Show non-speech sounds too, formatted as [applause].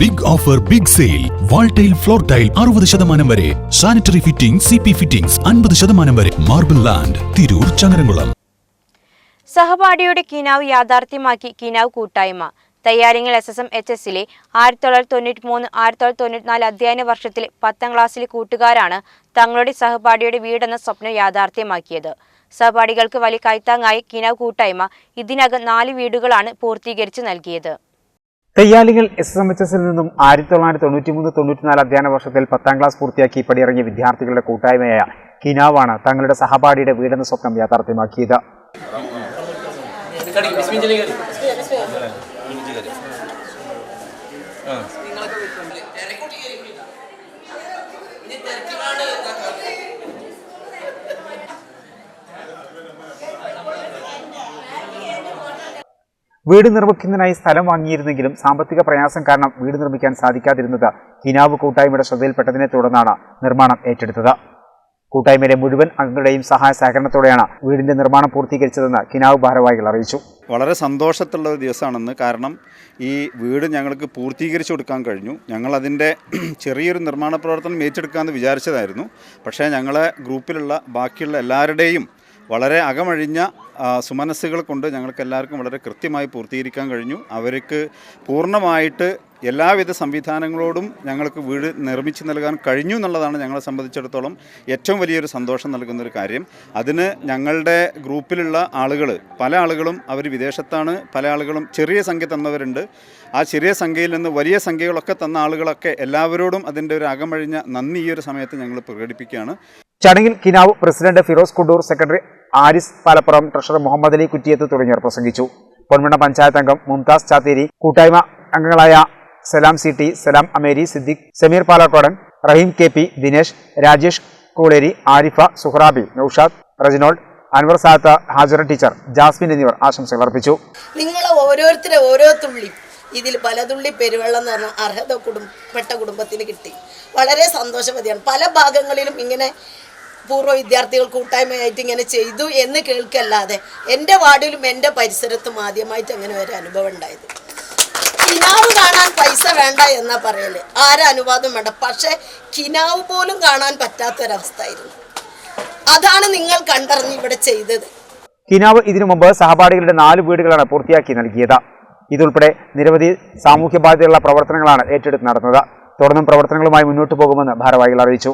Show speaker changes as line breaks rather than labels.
Big offer big sale wall tile floor tile അറുപത് ശതമാനം വരെ. Sanitary fitting C P fittings അൻപത് ശതമാനം വരെ. Marble land Tirur Changaramkulam.
സഹപാഠിയുടെ കിനാവ് യാഥാർത്ഥ്യമാക്കി കിനാവ് കൂട്ടായ്മ. തയ്യാറിങ്ങൾ എസ് എസ് എം എച്ച് എസിലെ ആയിരത്തി തൊള്ളായിരത്തി തൊണ്ണൂറ്റി മൂന്ന് ആയിരത്തി തൊള്ളായിരത്തി തൊണ്ണൂറ്റി നാല് അധ്യയന വർഷത്തിലെ പത്താം ക്ലാസ്സിലെ കൂട്ടുകാരാണ് തങ്ങളുടെ സഹപാഠിയുടെ വീടെന്ന സ്വപ്നം യാഥാർത്ഥ്യമാക്കിയത്. സഹപാഠികൾക്ക് വലിയ കൈത്താങ്ങായി കിനാവ് കൂട്ടായ്മ ഇതിനകം നാല് വീടുകളാണ് പൂർത്തീകരിച്ച് നൽകിയത്.
തെയ്യാലികൾ എസ് എസ് എം എച്ച് എസിൽ നിന്നും ആയിരത്തി തൊള്ളായിരത്തി തൊണ്ണൂറ്റി മൂന്ന് തൊണ്ണൂറ്റിനാല് അധ്യയന വർഷത്തിൽ പത്താം ക്ലാസ് പൂർത്തിയാക്കി പടിയിറങ്ങിയ വിദ്യാർത്ഥികളുടെ കൂട്ടായ്മയായ കിനാവാണ് തങ്ങളുടെ സഹപാഠിയുടെ വീടെന്ന സ്വപ്നം യാഥാർത്ഥ്യമാക്കിയത്. വീട് നിർമ്മിക്കുന്നതിനായി സ്ഥലം വാങ്ങിയിരുന്നെങ്കിലും സാമ്പത്തിക പ്രയാസം കാരണം വീട് നിർമ്മിക്കാൻ സാധിക്കാതിരുന്നത് ഹിനാവ് കൂട്ടായ്മയുടെ ശ്രദ്ധയിൽപ്പെട്ടതിനെ തുടർന്നാണ് നിർമ്മാണം ഏറ്റെടുത്തത്. കൂട്ടായ്മയിലെ മുഴുവൻ അംഗങ്ങളുടെയും സഹായ സഹകരണത്തോടെയാണ് വീടിന്റെ നിർമ്മാണം പൂർത്തീകരിച്ചതെന്ന് കിനാവ് ഭാരവാഹികൾ അറിയിച്ചു.
വളരെ സന്തോഷത്തുള്ള ഒരു ദിവസമാണെന്ന് കാരണം ഈ വീട് ഞങ്ങൾക്ക് പൂർത്തീകരിച്ചു കൊടുക്കാൻ കഴിഞ്ഞു. ഞങ്ങളതിന്റെ [clears throat] ചെറിയൊരു നിർമ്മാണ പ്രവർത്തനം ഏറ്റെടുക്കാമെന്ന് വിചാരിച്ചതായിരുന്നു. പക്ഷേ ഞങ്ങളെ ഗ്രൂപ്പിലുള്ള ബാക്കിയുള്ള എല്ലാവരുടെയും വളരെ അകമഴിഞ്ഞ സുമനസ്സുകൾ കൊണ്ട് ഞങ്ങൾക്ക് എല്ലാവർക്കും വളരെ കൃത്യമായി പൂർത്തീകരിക്കാൻ കഴിഞ്ഞു. അവർക്ക് പൂർണമായിട്ട് എല്ലാവിധ സംവിധാനങ്ങളോടും ഞങ്ങൾക്ക് വീട് നിർമ്മിച്ച് നൽകാൻ കഴിഞ്ഞു എന്നുള്ളതാണ് ഞങ്ങളെ സംബന്ധിച്ചിടത്തോളം ഏറ്റവും വലിയൊരു സന്തോഷം നൽകുന്ന ഒരു കാര്യം. അതിന് ഞങ്ങളുടെ ഗ്രൂപ്പിലുള്ള ആളുകൾ പല ആളുകളും അവർ വിദേശത്താണ് പല ആളുകളും ചെറിയ സംഖ്യ തന്നവരുണ്ട്. ആ ചെറിയ സംഖ്യയിൽ നിന്ന് വലിയ സംഖ്യകളൊക്കെ തന്ന ആളുകളൊക്കെ എല്ലാവരോടും അതിന്റെ ഒരു അകമഴിഞ്ഞ നന്ദി ഈ ഒരു സമയത്ത് ഞങ്ങൾ പ്രകടിപ്പിക്കുകയാണ്.
ചടങ്ങിൽ കിനാവ് president Firoz Kundoor secretary Aris Palappuram treasurer Muhammad Ali Kuttiyath തുടങ്ങിയവർ പ്രസംഗിച്ചു. പൊന്മണ്ണ പഞ്ചായത്ത് അംഗം മുംതാസ് ചാത്തേരി കൂട്ടായ്മ അംഗങ്ങളായ Salam C T Salam Ameri Siddique Sameer Palakkodan Rahim K P Dinesh Rajesh Koleri Arifa Suhrabi Naushad Reginald Anwar Satha Hajara teacher Jasmine എന്നിവർ ആശംസകൾ അർപ്പിച്ചു.
നിങ്ങൾ ഓരോരുത്തരെ ഓരോ തുള്ളി ഇതിൽ പലതുള്ളി പെരുവെള്ളം എന്ന് പറഞ്ഞ അർഹത കുടുംബപ്പെട്ട കുടുംബത്തിന് കിട്ടി. വളരെ സന്തോഷവതിയാണ്. പല ഭാഗങ്ങളിലും ഇങ്ങനെ പൂർവ വിദ്യാർത്ഥികൾ കൂട്ടായ്മയായിട്ട് ഇങ്ങനെ ചെയ്തു എന്ന് കേൾക്കല്ലാതെ എന്റെ വാർഡിലും എന്റെ പരിസരത്തും ആദ്യമായിട്ട് അങ്ങനെ ഒരു അനുഭവം ഉണ്ടായത്. കിനാവ് കാണാൻ പൈസ വേണ്ട എന്നാ പറയൽ. ആരും അനുവാദം വേണ്ട? പക്ഷെ കിനാവ് പോലും കാണാൻ പറ്റാത്തൊരവസ്ഥയായിരുന്നു. അതാണ് നിങ്ങൾ കണ്ടറിഞ്ഞ് ഇവിടെ ചെയ്തത്.
കിനാവ് ഇതിനു മുമ്പ് സഹപാഠികളുടെ നാല് വീടുകളാണ് പൂർത്തിയാക്കി നൽകിയത്. ഇതുൾപ്പെടെ നിരവധി സാമൂഹ്യ ബാധ്യതയുള്ള പ്രവർത്തനങ്ങളാണ് ഏറ്റെടുത്ത് നടന്നത്. തുടർന്നും പ്രവർത്തനങ്ങളുമായി മുന്നോട്ട് പോകുമെന്ന് ഭാരവാഹികൾ അറിയിച്ചു.